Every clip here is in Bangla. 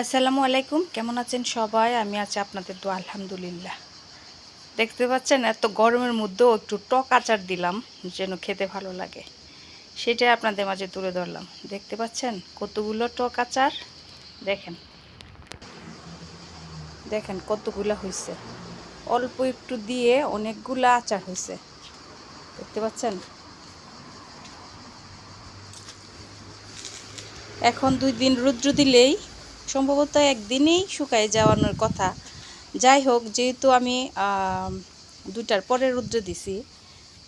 আসসালামু আলাইকুম, কেমন আছেন সবাই? আমি আছি আপনাদের তো আলহামদুলিল্লাহ। দেখতে পাচ্ছেন, এত গরমের মধ্যেও একটু টক আচার দিলাম, যেন খেতে ভালো লাগে। সেটাই আপনাদের মাঝে তুলে ধরলাম। দেখতে পাচ্ছেন, কতগুলো টক আচার? দেখেন। দেখেন, কতগুলো হয়েছে অল্প একটু দিয়ে অনেকগুলো আচার হয়েছে দেখতে পাচ্ছেন? এখন দুই দিন রৌদ্র দিলেই সম্ভবত একদিনেই শুকায় যাওয়ানোর কথা। যাই হোক, যেহেতু আমি দুটার পরে রৌদ্র দিছি,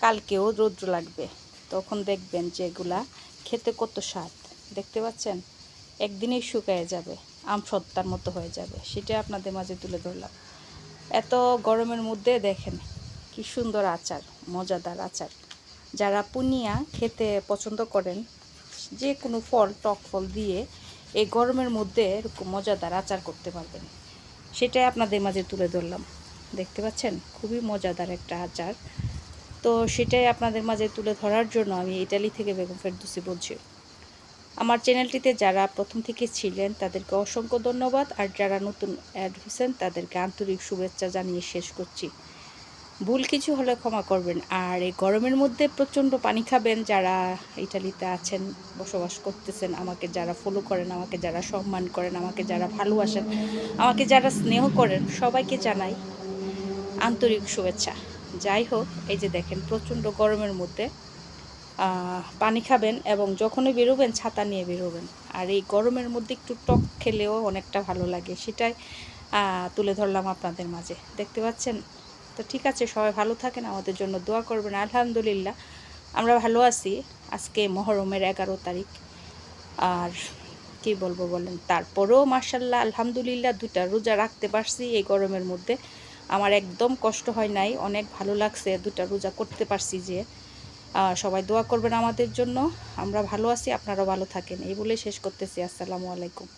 কালকেও রৌদ্র লাগবে। তখন দেখবেন যে এগুলা খেতে কত স্বাদ। দেখতে পাচ্ছেন? একদিনেই শুকায় যাবে, আম সত্তার মতো হয়ে যাবে। সেটা আপনাদের মাঝে তুলে ধরলাম। এত গরমের মধ্যে দেখেন, কি সুন্দর আচার, মজাদার আচার। যারা পুনিয়া খেতে পছন্দ করেন, যে কোনো ফল, টক ফল দিয়ে এই গরমের মধ্যে এরকম মজাদার আচার করতে পারবেন। সেটাই আপনাদের মাঝে তুলে ধরলাম। দেখতে পাচ্ছেন? খুবই মজাদার একটা আচার। তো সেটাই আপনাদের মাঝে তুলে ধরার জন্য আমি ইটালি থেকে বেগম ফেরদুসি বলছি। আমার চ্যানেলটিতে যারা প্রথম থেকে ছিলেন, তাদেরকে অসংখ্য ধন্যবাদ। আর যারা নতুন অ্যাড হয়েছেন, তাদেরকে আন্তরিক শুভেচ্ছা জানিয়ে শেষ করছি। ভুল কিছু হলে ক্ষমা করবেন। আর এই গরমের মধ্যে প্রচণ্ড পানি খাবেন, যারা ইটালিতে আছেন, বসবাস করতেছেন, আমাকে যারা ফলো করেন, আমাকে যারা সম্মান করেন, আমাকে যারা ভালোবাসেন, আমাকে যারা স্নেহ করেন, সবাইকে জানাই আন্তরিক শুভেচ্ছা। যাই হোক, এই যে দেখেন, প্রচণ্ড গরমের মধ্যে পানি খাবেন এবং যখনই বেরোবেন, ছাতা নিয়ে বেরোবেন। আর এই গরমের মধ্যে একটু টক খেলেও অনেকটা ভালো লাগে, সেটাই তুলে ধরলাম আপনাদের মাঝে। দেখতে পাচ্ছেন? তো ঠিক আছে, সবাই ভালো থাকেন, আমাদের জন্য দোয়া করবেন। আলহামদুলিল্লাহ, আমরা ভালো আছি। আজকে মহরমের এগারো তারিখ। আর কি বলব বলেন, তারপরেও মার্শাল্লাহ আলহামদুলিল্লাহ দুটা রোজা রাখতে পারছি এই গরমের মধ্যে। আমার একদম কষ্ট হয় নাই, অনেক ভালো লাগছে দুটা রোজা করতে পারছি যে। সবাই দোয়া করবেন আমাদের জন্য। আমরা ভালো আছি, আপনারাও ভালো থাকেন। এই বলে শেষ করতেছি। আসসালামু আলাইকুম।